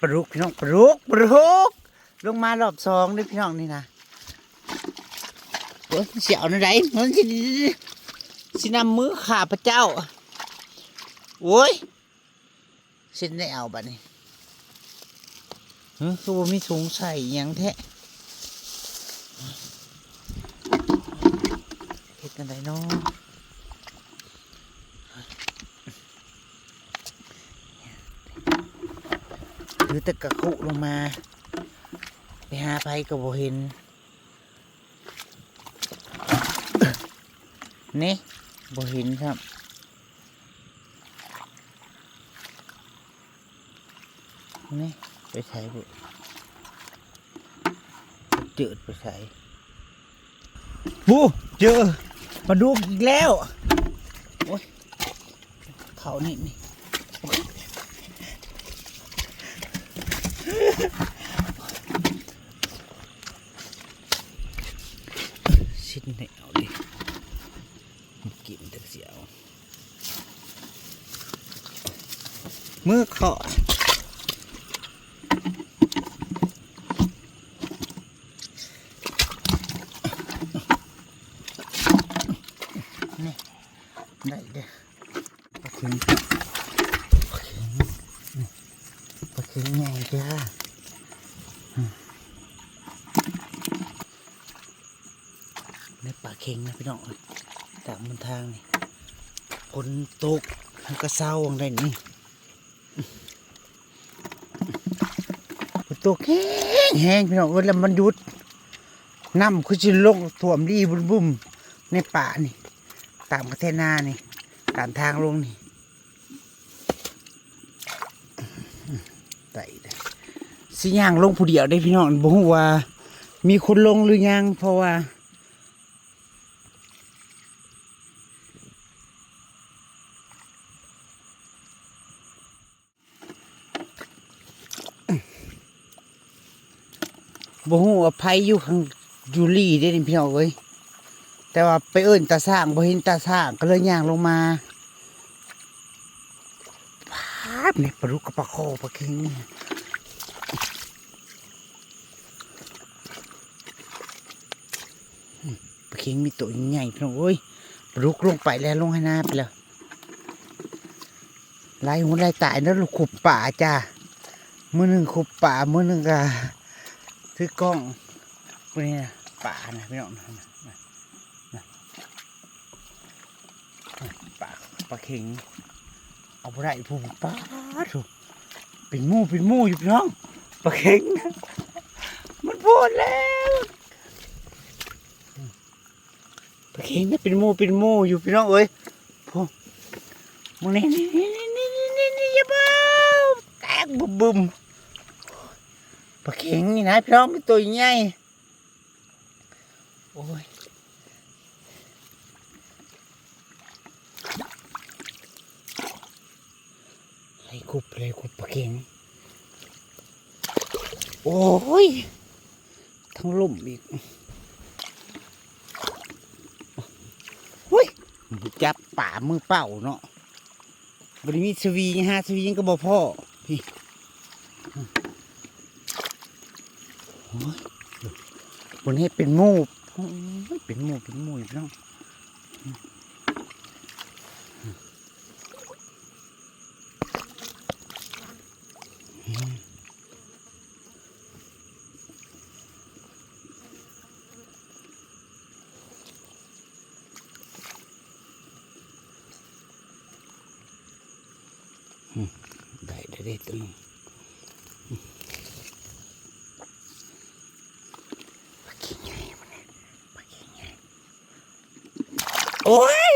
ปลุกพี่น้องปลุกปลุกลงมารอบสองด้วยพี่น้องนี่นะโอ้ยเสียวนะไรมันสิสินำมือขาพระเจ้าโอ้ยสิได้เอาบัดนี้เฮ้ยคือว่ามีถุงใส่ยังแท้เฮ็ดกันไดเนาะ หรื อแต่กระคุลงมา ไปหาไปก็บ่เห็นนี่บ่เห็นครับนี่ไปใช้บุเจอไปใช้บูเจอมาดูอีกแล้ว โอ้ยเขานี่นี่ ชิ้นไหนเอาดิกินแต่เสียวเมื่อเคาะนี่ได้เด้อปลาเข็งปลาเข็งนี่ปลาเข็งใหญ่จ้า ในป่าเค็งี่น้องตามบนทางนี่ฝนตกมันก็เศร้าอะไรนี่ฝนตกแห้งแห้งพี่น้องเวลามันหยุดน้ำคือจะลงท่วมรีบุ่มบุ่มในป่านี่ ตามกระเทนานี่ ตามทางลงนี่ไต่สิย่างลงผู้เดียวได้พี่น้องบ่ฮู้ว่า มีคนลงหรือยังเพราะว่า บ่ฮู้ว่าไผอยู่ข้างยูรี่ได้นี่พี่น้องเอ้ยแต่ว่าไปเอิ้นตาสร้างบ่เห็นตาสร้างก็เลยย่างลงมาพาบนี่ปลาดุกกับปลาโคปลาเค็งปลาเค็งมีตัวใหญ่พี่น้องเอ้ยปลาดุกลงไปแล้วลงให้หน้าไปแล้วไล่หัวไล่ตายแล้วลูกขุบป่าจ้ามือหนึ่งขุบป่ามือหนึ่งก็ ถือกล้องพวกนี้นะป่านะพี่น้องนะนะป่าปลาเข็งเอาไปได้ผู้ป้าถูกเป็นมู่เป็นมู่อยู่พี่น้องปลาเข็งมันพูดแล้วปลาเข็งนะเป็นมู่เป็นมู่อยู่พี่น้องเอ้ยพวกมึงนี่นี่นี่นี่นี่นี่นี่อย่าเบาแตกบุบบุม ปลาเข็งนี่นะพี่น้องเป็นตัวใหญ่โอ้ยไล่คุบเลยคุบปลาเข็งโอ้ย ทั้งล่มอีกเฮ้ยจับป่ามือเป่าเนาะบริมีสวีฮะสวีงก็บ่พ่อพี่ วันนี้เป็นมูโอ้ยเป็นมูเป็นมูอยู่น้องได้ได้ได้ตัวนึง ปลาเข็งไงมันเนี่ยปลาเข็งไง โอ้ย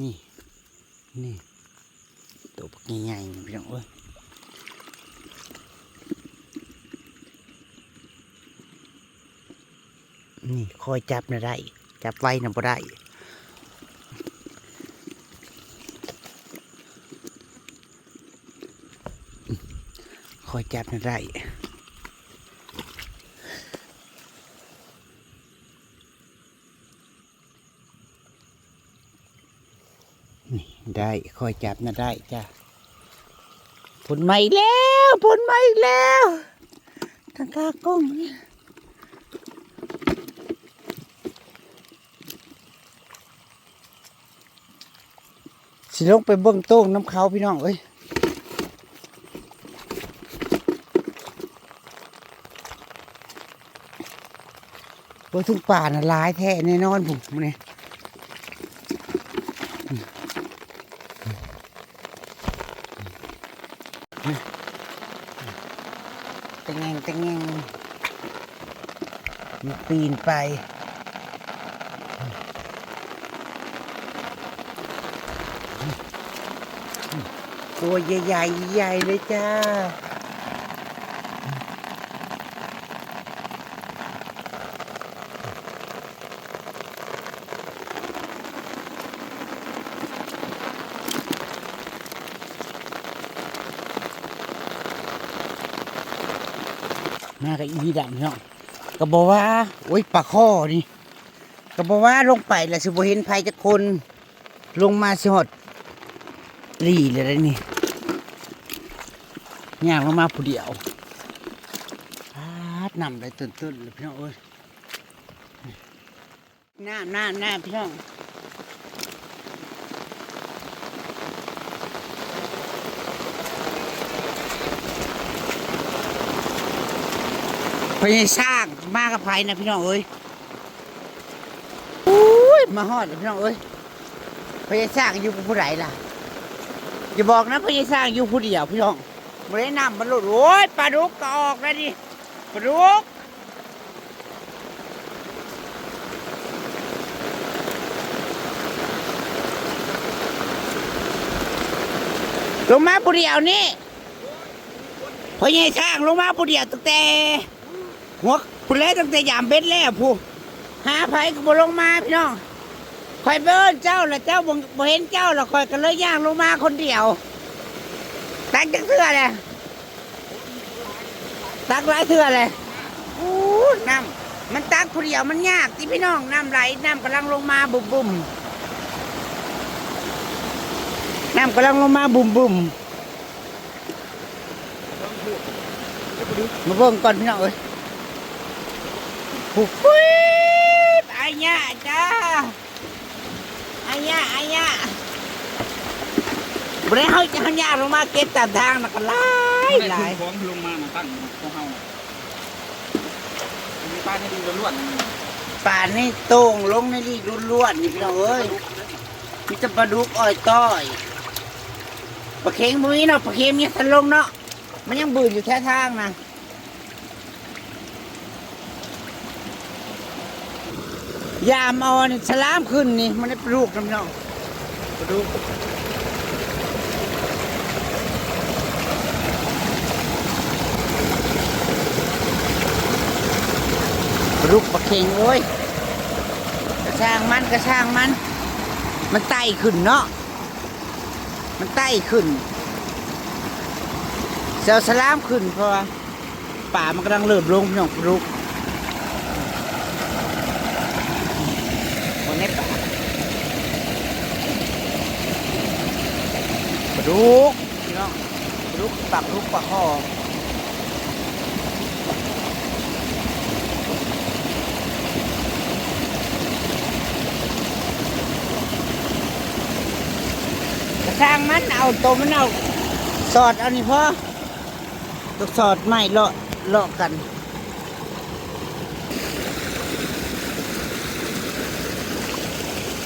นี่ นี่ ตัวปลาเข็งใหญ่ๆพี่น้องเอ้ยนี่คอยจับนะได้ จับไว้นะบ่ได้คอยจับนะได้ ได้คอยจับนะได้จ้ะผลใหม่แล้วผลใหม่แล้วทางกากล้องเนี่ยสิลงไปเบิ้งโต้งน้ำเขาพี่น้องเอ้ยเบิ้งทุ่งป่าน่ะหลายแท้แน่นอนผมเนี่ย ตะแงงตะแงงมัน ปีนไปตัวใหญ่ๆใหญ่เลยจ้า มากับอีดันเนาะ ก็บอกว่าโอ้ยปลาข้อนี่ก็บอกว่าลงไปแล้วสิบ่เห็นภัยจักคนลงมาสิหอดหลีเลยนะนี่ย่างลงมาผู้เดียวพาดนำได้ตื่นๆเลยพี่น้องเอ้ยน้ำน้ำน้ำพี่น้องพยายา มากับไผนะพี่น้องเอ้ยอุ้ยมาฮอดแล้วพี่น้องเอ้ยพยายสร้างอยู่กับผู้ใดล่ะอย่าบอกนะพยายสร้างอยู่ผู้เดียวพี่น้องไม่ได้นำมันหลุดโอ้ยปลาดุกก็ออกแล้วดิปลาดุกลงมาผู้เดียวนี่พยายสร้างลงมาผู้เดียวตั้งแต่หัว ผู้เล่ตั้งแต่ยามเบ็ดแล้วผู้หาไผก็บ่ลงมาพี่น้องคอยเบิ้นเจ้าแล้วเจ้าบ่บเห็นเจ้าล้วคอยก็เลยย่างลงมาคนเดียวตักจักเทื่อเลยตักหลายเทื่อเลยอู้น้ำมันตักผู้เดียวมันยากที่พี่น้องน้ำไหลน้ำกำลังลงมาบุ่มบุ่มน้ำกำลังลงมาบุ่มบุ่มมาเบิ่งก่อนพี่น้องเอ้ย ปุ๊บปุ๊บอายะจ้าอายะอายะบริเขาจะเขายากลงมาเก็บตามทางนะก็หลายหลายของลงมาน่ะตั้งของเฮามีป้าที่ดีล้วนป่านนี่โต่งลงในนี่ล้วนๆนี่พี่น้องเอ้ยมีแต่ปลาดุกอ้อยต้อยปลาเค็งมุ้ยเนาะปลาเค็งเนี่ยทันลงเนาะมันยังบืนอยู่แท้ทางนะ ยามเอานี่ฉลามขึ้นนี่ มันได้ปลูกน้ำเนาะปลาดุกรุกปลาเค็งโอ้ยกระช่างมันกระช่างมัน มันไต่ขึ้นเนาะมันไต่ขึ้นเซลสลามขึ้นเพราะว่าป่ามันกำลังเริ่มลงน้องปลุกคนในป่าปลา ดุกพี่น้องปลาดุกปักลุกปลาคอกระช่างมันเอาตัวมันเอาสอดเอานี่พ่อตัวสอดไม่เลาะเลาะกัน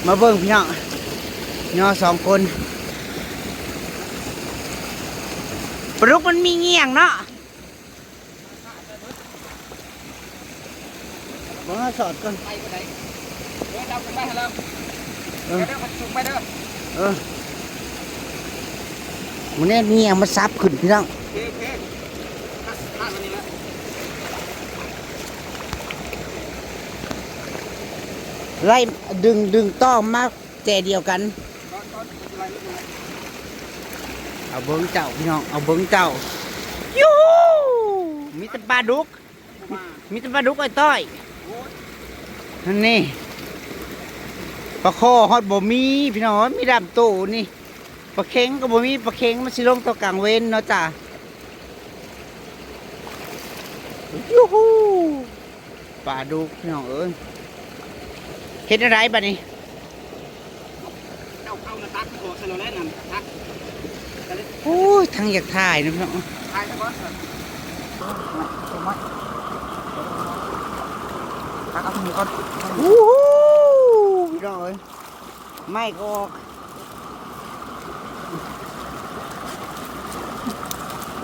มาเบิ่งพี่น้องย่อสองคน ปลุกมันมีเงี่ยงเนาะมาสอดก่อนไปก็ได้เดี๋ยวดำกันไปแล้วเอเดี๋ยวอเดี๋ยวมันสูงไปเด้อเออมันเนี่ยเงี่ยงมาซับขึ้นพี่น้องโอเคโอเคถ้าถ้าวันนี้ละไล่ดึงดึงต้องมาแต่เดียวกันตอนตอนอะไรนิดนึง เอาเบิ้งเจ้าพี่น้อง เอาเบิ้งเจ้ายูมีแต่ปลาดุกมามีแต่ปลาดุกไอ้ต้อยโอ้ยนั่นนี่ปลาคอฮอดบ่มีพี่น้องมีดำโตนี่ปลาเค็งก็บ่มีปลาเค็งมันสิลงตัวกลางเว้นเนาะจ้ะยูฮูปลาดุกพี่น้องเอ้ยเฮ็ดอะไรบัดนี้เอาเอานะตักออกใส่เราแล้วนั่นตัก โอ้ยทั้งอยากถ่ายนะพี่น้องทายซะก่อนตักเอาถุงก่อนวู้โหพี่น้องเอ้ยไม่ก็ออก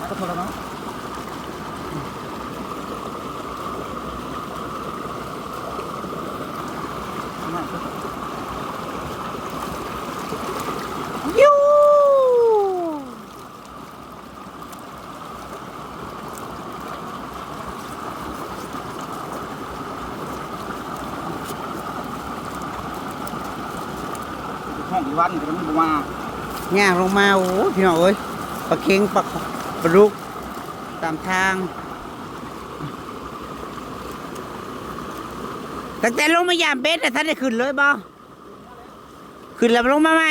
ตักหมดแล้วเนาะ ยู ห้องอี วันก็มันบ่มาย่างลงมาโอ้ยพี่น้องเอ้ยปลาเค็งปลาปลาดุกตามทางตั้งแต่ลงมายามเบ็ดแต่ท่านได้ขึ้นเลยบ่ขึ้นแล้วลงมาไหม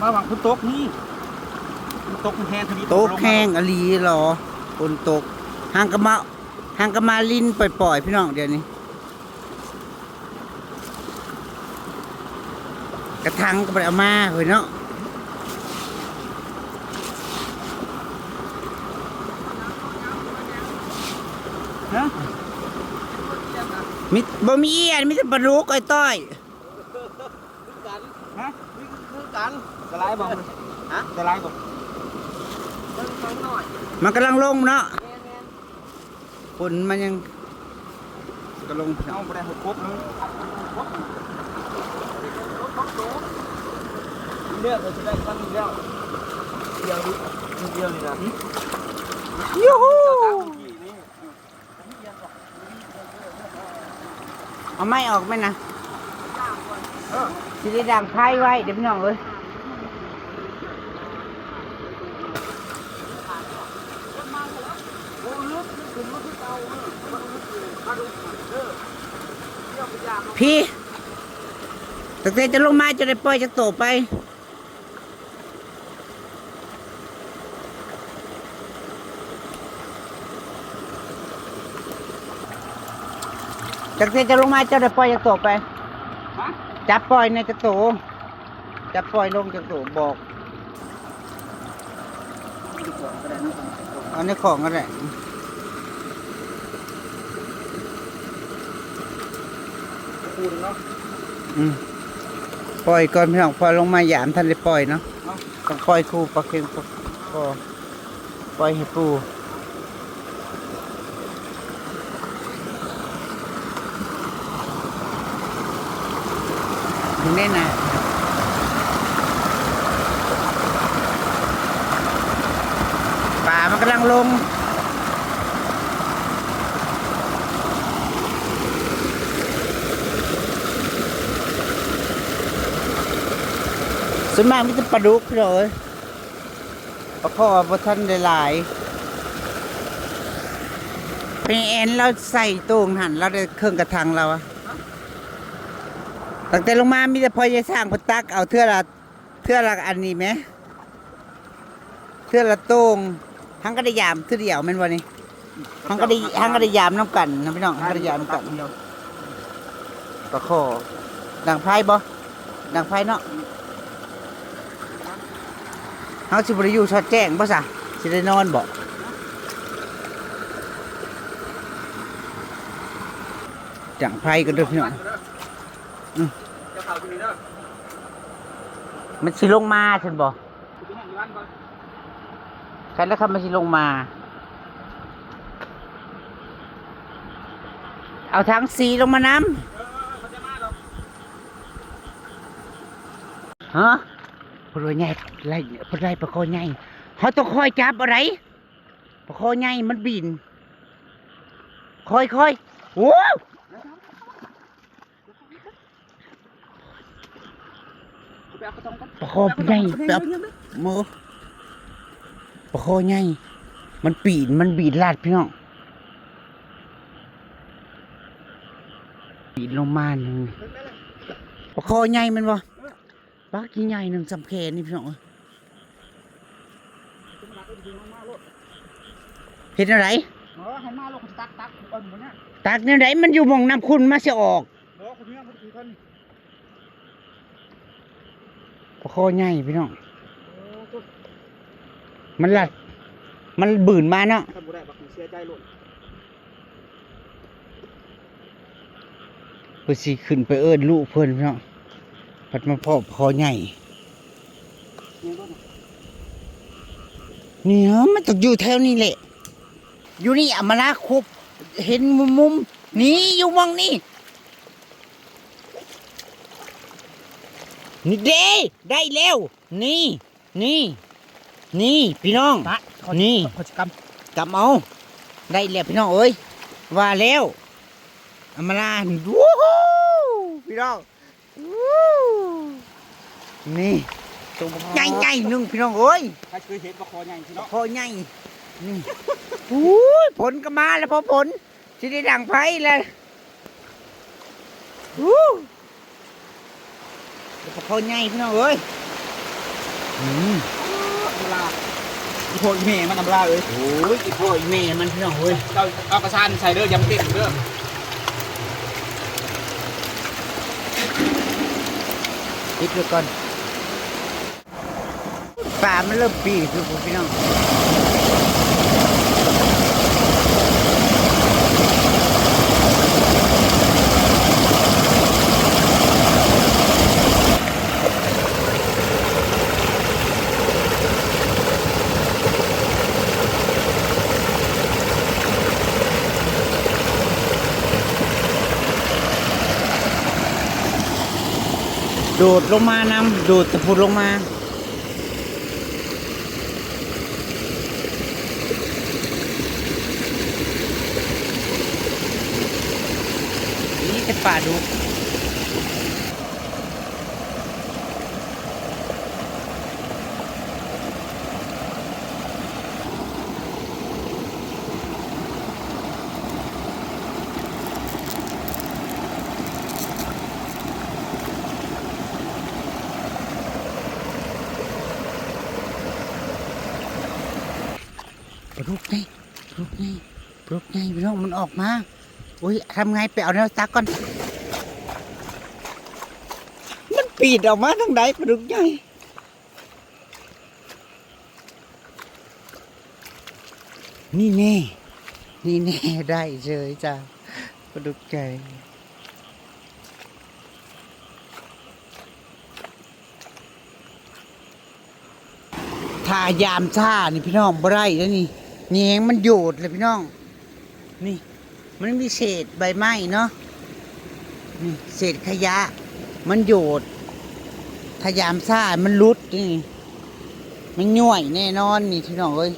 มาหวังคุณตกนี่คุณตกมันแห้งทวีโต๊ะแห้งอลีเหรอฝนตกหางกะมา หางกะมาลินปล่อยๆ พี่น้องเดี๋ยวนี้ กระทังก็ไปเอามาเฮ้ยเนาะฮะมิบ่มีเอียนมิแต่ปลาดุกไอ้ต้อยฮะนี่คือกันจะไล่บ่มันฮะจะไล่บ่มันกำลังลงเนาะ ฝนมันยังกำลังเอาไปได้หกครบเลยเลือกเราจะได้ตั้งเดียวเดียวดิเดียวนี่นะยูฮูเอาไม้ออกไหมนะสิได้ดังไพ่ไว้เดี๋ยวพี่น้องเอ้ย พี่ตั้งแต่จะลงมาจะได้ปล่อยจากโตไปตั้งแต่จะลงมาจะได้ปล่อยจากโตไปฮะจับปล่อยในจากโตจับปล่อยลงจากโตบอกเอาในของก็ได้ คูณเนาะอืมปล่อยก่อนพี่น้องพอลงมาหยามท่านได้ปล่อยเนาะต้องปล่อยครูปลาเค็มปลาปอปล่อยให้ปูถึงได้นะป่ามันกำลังลง ส่วนมากมิจะปลาดุกเลยปลาข้อปลาท่านได้หลายเป็นแอนเราใส่ตู้งหันเราได้เครื่องกระทังเราอะตั้งแต่ลงมามีแต่พอจะสร้างพตักเอาเทื่อละเทื่อละอันนี้ไหมเทื่อละตู้งทั้งกระดยามเทื่อเดียวแม่นวันนี้ทั้งกระดยทั้งกระดยามน้ำกันนะพี่น้องทั้งกระดยามน้ำกันเดียวปลาข้อดังไพ่บ่ดังไพ่เนาะเฮาสิบ่ได้อยู่ชอดแจ้งบ่ซะสิได้นอนบ่จังไผกันเด้อพี่น้องจะมันสิลงมาซั่นบอีวันก่อนใครแล้วครับมันสิลงมา เอาถังสีลงมาน้ำเออเขาจะ มาหรอกฮะปลาใหญ่ไล่ปลาใหญ่ปลาคอใหญ่เฮาต้องคอยจับอะไรปลาคอใหญ่มันบินคอยคอยโอ้ไประตองก่อนปลาคอใหญ่แบบโมปลาคอใหญ่มันปีนมันบีดลาดพี่น้องปีนลงมาหนึ่งปลาคอใหญ่มันบ่ ปลากี่ใหญ่หนึ่งสำแขนนี่พี่น้องเห็นอะไรเออหันมาลูกตักตักคนคนเนี้ยตักเนี่ยไหนมันอยู่มองน้ำคุณมาเสียออกบอกคนเนี้ยคนคือคนปลาคอใหญ่พี่น้อง มันหลัด มันบืนมาเนาะได้บักเสียใจหล่นเพื่อสิขึ้นไปเอิ้นลูกเพิ่นพี่น้อง พัดมาพ่อคอใหญ่เนี่ยก็เนี่ยมันต้องอยู่แถวนี้แหละ อยู่นี่อำมาลาครบเห็นมุมมุมๆนี่อยู่หมองนี่นี่เด้ได้แล้ว นี่ นี่ นี่พี่น้องปะนี่ขอจิกรรมกลับเอาได้แล้วพี่น้องเอ้ยว่าแล้วอำมาลาวู้ฮู้พี่น้องวู้ นี่ตรงใหญ่ๆหนึ่งพี่น้องเอ้ยใครเคยเห็นปลาคอใหญ่ที่เนาะพอใหญ่นี่อู้ยผลก็มาแล้วพอผลสิได้ดังไฟแล้วอู้แล้วก็พอใหญ่พี่น้องเอ้ยอืมเวลาอีโพอีเมย์มันทำลาเลยโอ้ยอีพ่ออีแม่มันพี่น้องเอ้ยเราเอากระชานใส่เด้อยำเต็มเด้อปิดไว้ก่อน ป่ามันเริ่มปีคือพี่น้องโดดลงมานำโดดตะพุดลงมา นี่จะ ป่าดูปลุกไงปลุกไงปลุกไงพี่น้องมันออกมา อุ้ยทำไงไปเอาแนวตักก่อน มัน ปีดออกมาทางใดปลุกไงนี่แน่นี่แน่ได้เฉยจ้าปลุกใจถ้ายามชานี่พี่น้องบ่ได้แล้วนี่แยงมันโยดเลยพี่น้อง นี่ มันมีเศษใบไม้เนาะนี่เศษขยะ มันโยด ถ้ายามชามันรุดนี่ มันย่วยแน่นอนนี่พี่น้องเอ้ย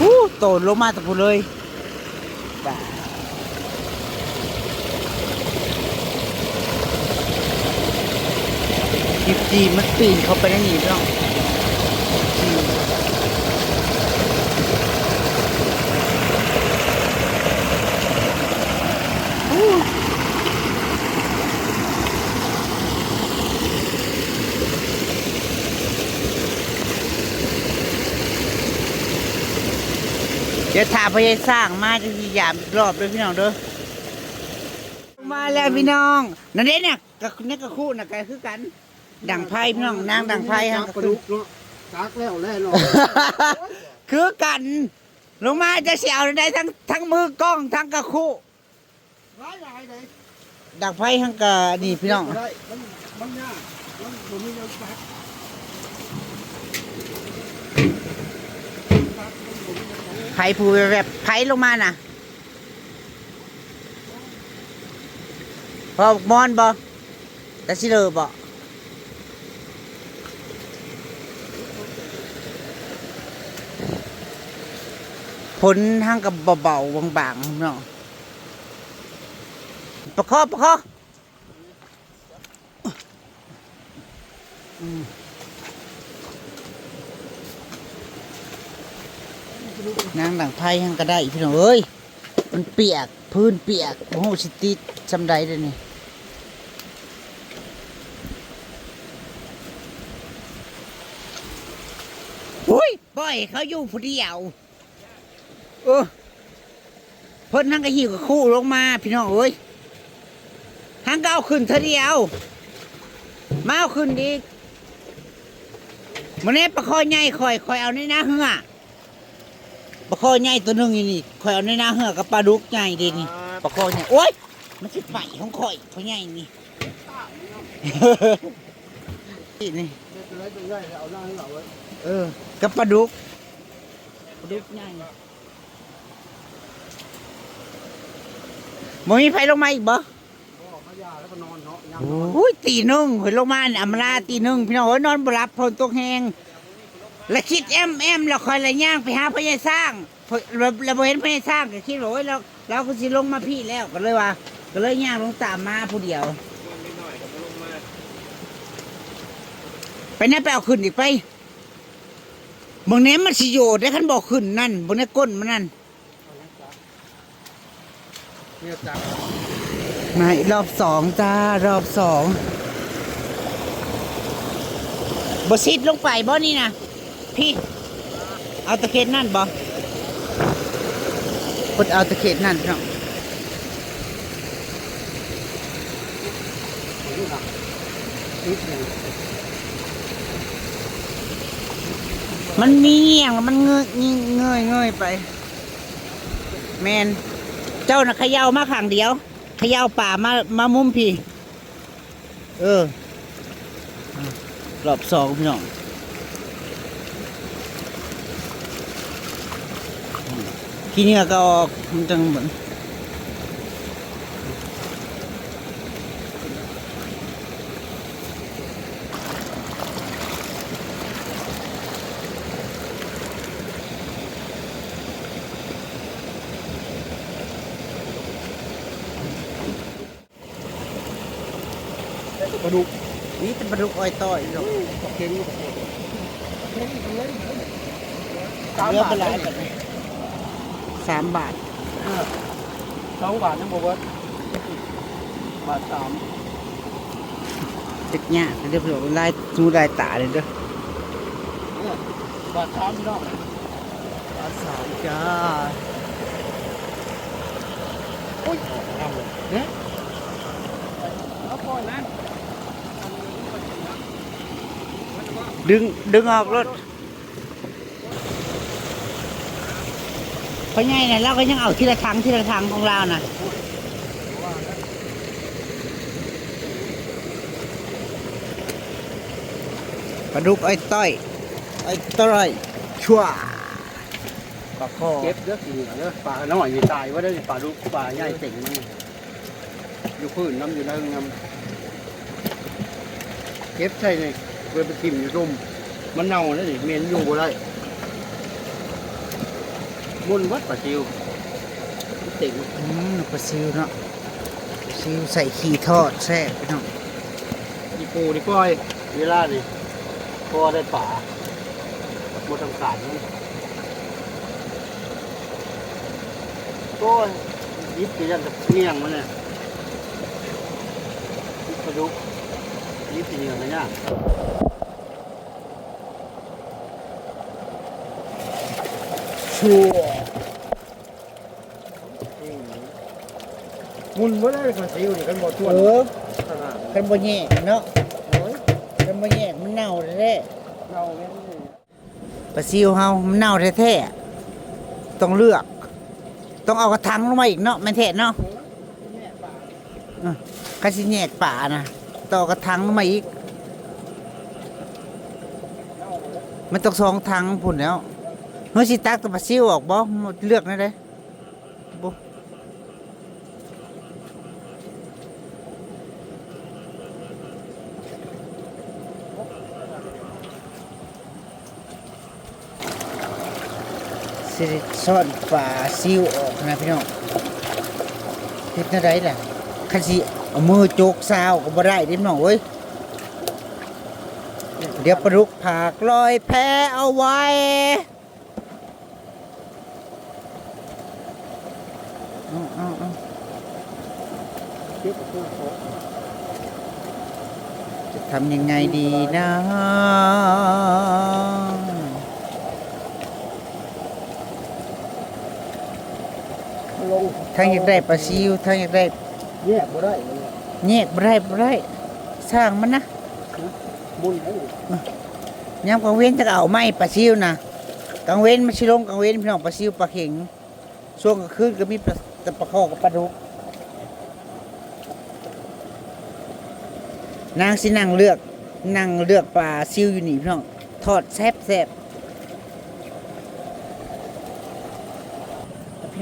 ฮู้โตนลงมาตะพูเลยบีบจีมันปีนเข้าไปในนี้พี่น้อง เดี๋ยวถามพยายสร้างมาจะพยายามอีกรอบด้วยพี่น้องเด้อมาแล้วพี่น้องนั่นเองเนี่ยกับนี่กับคู่น่ะกันคือกัน ดังไพ่พี่น้องนางดังไพ่ฮะกระดูกเนาะตักแล้วแล่นอนคือกัน ลงมาจะเสียวได้ทั้งทั้งมือกล้องทั้งกระคู่ร้ายหลายเลยดังไพ่ทั้งกะนี่พี่น้องได้มันมันยากมันบ่มีเงินตัก ไพ่ผูแบบไพ่ลงมาน่ะพอมอนบอแต่สิเลอบอผลทางกับเบาๆบางๆพี่น้อประคอบประคอบอืม นางหลังไพ่ยังก็ได้พี่น้องเอ้ยมันเปียกพื้นเปียกโอ้โหสิติดจำได้เลยนี่อุ้ยปล่อยเขาอยู่ผู้เดียวเออเพิ่นทั้งกระหิวกับคู่ลงมา พี่น้องเอ้ยทั้งก็เอาขึ้นเธอเดียว มาเอาขึ้นอีมันนี้ประคอใหญ่คอยคอยเอาในหน้าเหือ ประคอใหญ่ตัวหนึงอยู่นี่คอยเอาในหน้าเหือกับปลาดุกใหญ่ดีนี่ประคอใหญ่โอ๊ยมันสิไปของคอยเขาใหญ่นี่ นี่นี่ตัวเล็กตัวใหญ่เอาหน้าให้เราไว้เออกับปลาดุกปลาดุกใหญ่มันมีไฟลงมาอีกบ่ก็ขยาแล้วก็นอนเนาะยังโอ้ยตีหนึ่งหอยลงมาเนี่ยอำลาตีหนึ่งพี่น้องโอ้ยนอนบหลับพลตกแหง แล้วคิดแอมแอมแล้วคอยละย่างไปหาพญายสร้างเราเราเห็นพญายสร้างก็คิดว่าโอ้ยเราเราก็สิลงมาพี่แล้วก็เลยว่า ก็เลยย่างลงตามมาผู้เดียวไปนั่นไปเอาขึ้นอีกไปบางเนี้มันสิโยดได้ขันบอกขึ้นนั่นบนนี้ก้นมันนั่นนายจับมาอีกรอบสองจ้ารอบสองบซิดลงไปบ่นี่นะ พี่ เอาตะเข็ดนั่นบ่กดเอาตะเข็ดนั่นเนาะมันมีเงี่ยงมันเงยเงยเงยไป แมนเจ้าน่ะเขย่ามาขังเดียวเขย่าป่ามามามุมพี่ เออรอบสองพี่น้อง ขี้เหงื่อก็ออกมันจังเหมือนปลาดุกนี่เป็นปลาดุกอ้อยต้อยหรอกเข็งเลือกไปหลายแบบนี้ สามบาทสองบาทนะบอกว่าบาทสามติดเนี่ยเรียบร้อยลายจูลายตาเลยเด้อบาทสามพี่น้องบาทสามจ้าอุ้ยทำเลยเนี่ยเอาปล่อยนะดึงดึงออกรถ เพราะไงเนี่ยเราก็ยังเอาทีละครั้งทีละครั้งของเราน่ะปลาดุกไอ้ต้อยไอ้ต้อยชั่วปลาคอเก็บเยอะสิเนอะปลาน้อยมีตายว่าได้ปลาลูกปลาใหญ่เจ๋งมันอยู่พื้นน้ำอยู่ในน้ำเก็บใช่เลยเวลาไปทิ่มอยู่ร่มมันเน่าแล้วดิเหม็นอยู่บ่ได้ มุนวัดปลาซิวเจ๋งอืมปลาซิวเนาะปลาซิวใส่ขี้ทอดแซ่บพี่น้องอีปูนี่ก้อยเวลานี่พอได้ป่าหมดทำการมันก้อยยิบไปยันกับเงี้ยงมันเนี่ยยิบกระดุกยิบไปเหนียวนะเนี่ยชัว มุนว่าได้ปลาซิวนี่กันหมดทั่วเออขนาดคันบ่แยกเนาะโอ้ยคันบ่แยกมันเน่าแท้เน่าแม่นเลยๆปลาซิวเฮามันเน่าแท้ๆต้องเลือก ต้องเอากระถางลงมาอีกเนาะแม่นแท้เนาะเออคันสิแยกป่านะต้องเอากระถางลงมาอีก มันต้องสองทางพุ่นแล้วเฮ้ยสิตักตัวปลาซิวออกบ่เลือกได้เด้บ่ สิซ่อนฝ่าซิวออกนะพี่น้องเฮ็ดอะไรล่ะคันสิเอามือโจกซาวก็บ่ได้ดิพี่น้องเว้ยเดี๋ยวปลุกผากลอยแพ้เอาไว้จะทำยังไงดีนะ ทั้งอยากได้ปลาซิวทั้งอยากได้แยกบ่ได้เลยแยกบ่ได้บ่ได้สร้างมันนะมุนให้ยามกลางเว้นจะเอาไม้ปลาซิวนะกลางเว้นมันสิลงกลางเว้นพี่น้องปลาซิวปลาเข็งช่วงกลางคืนก็มีปลาแต่ปลาข้อกับปลาดุกนางสินั่งเลือกนั่งเลือกปลาซิวอยู่นี่พี่น้องทอดแซ่บแซ่บ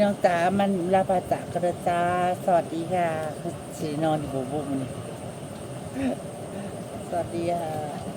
น้องจ๋ามันลาปาจากกระจาสวัสดีค่ะสีนอนอยู่บุบุมันสวัสดีค่ะ